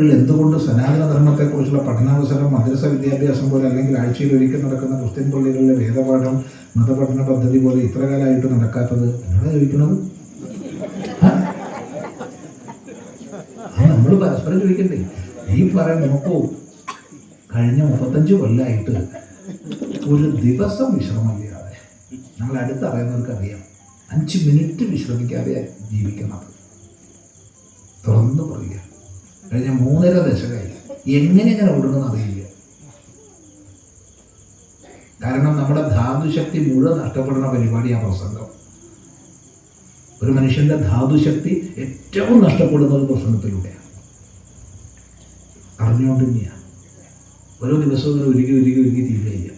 കീഴിൽ എന്തുകൊണ്ട് സനാതന ധർമ്മത്തെക്കുറിച്ചുള്ള പഠനാവസരം മദ്രസ വിദ്യാഭ്യാസം പോലെ അല്ലെങ്കിൽ ആഴ്ചയിൽ ഒരിക്കൽ നടക്കുന്ന ക്രിസ്ത്യൻ പള്ളികളിലെ വേദപാഠം മതപഠന പദ്ധതി പോലെ ഇത്ര കാലമായിട്ട് നടക്കാത്തത് എന്നാണ് ചോദിക്കുന്നത്? നമ്മൾ പരസ്പരം ചോദിക്കണ്ടേ? ഈ പറയാൻ നോക്കൂ. കഴിഞ്ഞ മുപ്പത്തഞ്ച് കൊല്ലമായിട്ട് ഒരു ദിവസം വിശ്രമമില്ലാതെ നമ്മൾ അടുത്തറിയുന്നവർക്ക് അറിയാം. അഞ്ച് മിനിറ്റ് വിശ്രമിക്കാതെ ജീവിക്കുന്നത്. തുറന്നു പറയുക. കഴിഞ്ഞ മൂന്നര ദശകമായി എങ്ങനെ ഇങ്ങനെ ഓടുന്നു അറിയില്ല. കാരണം നമ്മുടെ ധാതുശക്തി മുഴുവൻ നഷ്ടപ്പെടുന്ന പരിപാടി ആ പ്രസംഗം. ഒരു മനുഷ്യന്റെ ധാതുശക്തി ഏറ്റവും നഷ്ടപ്പെടുന്ന ഒരു പ്രസംഗത്തിലൂടെയാണ്. അറിഞ്ഞുകൊണ്ട് തന്നെയാണ് ഓരോ ദിവസവും ഇങ്ങനെ ഒരുക്കി ഒരുക്കി ഒരുക്കി തീരുകയില്ല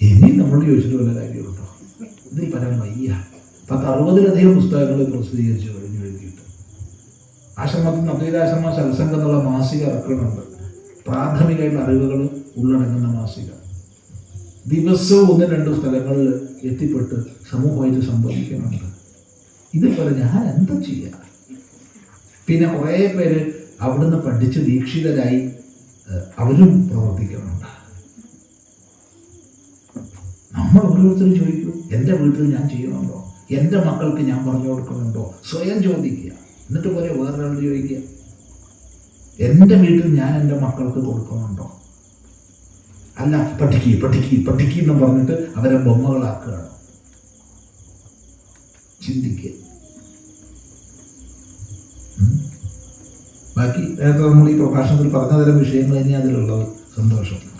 ഇനി നമ്മൾ ചോദിച്ചിട്ട് വല്ല കാര്യമുണ്ടോ? ഇത് പറയാൻ വയ്യ. പത്ത് അറുപതിലധികം പുസ്തകങ്ങൾ പ്രസിദ്ധീകരിച്ചു. ആശ്രമത്തിൽ അദ്വൈതാശ്രമ സത്സംഗം എന്നുള്ള മാസിക ഇറക്കുന്നുണ്ട്. പ്രാഥമികമായിട്ടുള്ള അറിവുകൾ ഉള്ളടങ്ങുന്ന മാസിക. ദിവസവും ഒന്ന് രണ്ട് സ്ഥലങ്ങളിൽ എത്തിപ്പെട്ട് സമൂഹമായിട്ട് സംവദിക്കുന്നുണ്ട്. ഇതുപോലെ ഞാൻ എന്താ ചെയ്യുക പിന്നെ കുറേ പേര് അവിടുന്ന് പഠിച്ച് ദീക്ഷിതരായി അവരും പ്രവർത്തിക്കുന്നുണ്ട്. നമ്മൾ ഓരോരുത്തരും ചോദിക്കും എന്റെ വീട്ടിൽ ഞാൻ ചെയ്യുന്നുണ്ടോ? എന്റെ മക്കൾക്ക് ഞാൻ പറഞ്ഞു കൊടുക്കുന്നുണ്ടോ? സ്വയം ചോദിക്കുക. എന്നിട്ട് പോലെ വേറൊരാൾ ചോദിക്കുക എന്റെ വീട്ടിൽ ഞാൻ എന്റെ മക്കൾക്ക് കൊടുക്കുന്നുണ്ടോ? അല്ല പഠിക്കി പഠിക്കി പഠിക്കി എന്ന് പറഞ്ഞിട്ട് അവരെ ബൊമ്മകളാക്കുകയാണ്. ചിന്തിക്കുക. ബാക്കി നേരത്തെ നമ്മൾ ഈ പ്രഭാഷണത്തിൽ പറഞ്ഞ തരം വിഷയങ്ങൾ തന്നെയാണ് അതിലുള്ളത്. സന്തോഷം.